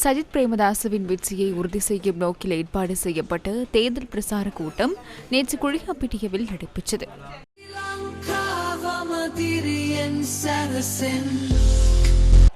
சஜித் பிரேமதாசவின் வெற்றியை உறுதி செய்யும் நோக்கில் ஏற்பாடு செய்யப்பட்ட தேர்தல் பிரசார கூட்டம் நேற்று குழியாப்பிட்டியவில் நடைபெற்றது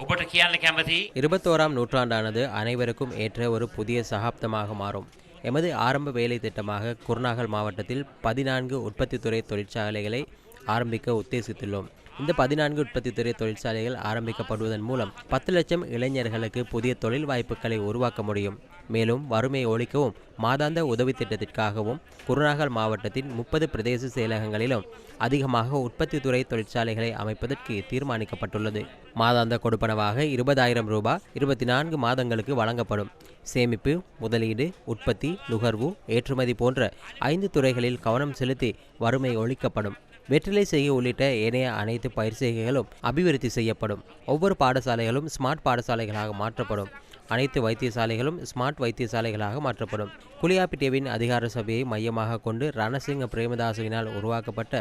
ඔබට කියන්න කැමති இருபத்தோராம் நூற்றாண்டானது அனைவருக்கும் ஏற்ற ஒரு புதிய சகாப்தமாக மாறும் எமது ஆரம்ப வேலை திட்டமாக குருநாகல் மாவட்டத்தில் பதினான்கு உற்பத்தித்துறை தொழிற்சாலைகளை ஆரம்பிக்க உத்தேசித்துள்ளோம் இந்த பதினான்கு உற்பத்தி துறை தொழிற்சாலைகள் ஆரம்பிக்கப்படுவதன் மூலம் பத்து லட்சம் இளைஞர்களுக்கு புதிய தொழில் வாய்ப்புகளை உருவாக்க முடியும். மேலும் வறுமையை ஒழிக்கவும் மாதாந்த உதவி திட்டத்திற்காகவும் குருநாகல் மாவட்டத்தின் முப்பது பிரதேச செயலகங்களிலும் அதிகமாக உற்பத்தி துறை தொழிற்சாலைகளை அமைப்பதற்கு தீர்மானிக்கப்பட்டுள்ளது. மாதாந்த கொடுப்பனவாக இருபதாயிரம் ரூபாய் இருபத்தி நான்கு மாதங்களுக்கு வழங்கப்படும். சேமிப்பு முதலீடு உற்பத்தி நுகர்வு ஏற்றுமதி போன்ற ஐந்து துறைகளில் கவனம் செலுத்தி வறுமை ஒழிக்கப்படும். வெற்றிலை செய்கை உள்ளிட்ட ஏனைய அனைத்து பயிர் செய்கைகளும் அபிவிருத்தி செய்யப்படும். ஒவ்வொரு பாடசாலைகளும் ஸ்மார்ட் பாடசாலைகளாக மாற்றப்படும். அனைத்து வைத்தியசாலைகளும் ஸ்மார்ட் வைத்தியசாலைகளாக மாற்றப்படும் குளியாப்பிட்டியவின் அதிகார சபையை மையமாக கொண்டு ரணசிங்க பிரேமதாசுவினால் உருவாக்கப்பட்ட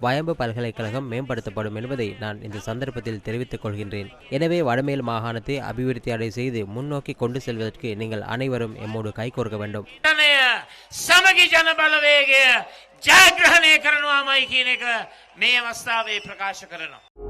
வயம்பு பல்கலைக்கழகம் மேம்படுத்தப்படும் என்பதை நான் இந்த சந்தர்ப்பத்தில் தெரிவித்துக் கொள்கின்றேன் எனவே வடமேல் மாகாணத்தை அபிவிருத்தி அடை செய்து முன்னோக்கி கொண்டு செல்வதற்கு நீங்கள் அனைவரும் எம்மோடு கைகோர்க்க வேண்டும் ජනය සමගි ජන බලවේගය ජයග්‍රහණය කරනවාමයි කියන එක මේ අවස්ථාවේ ප්‍රකාශ කරනවා.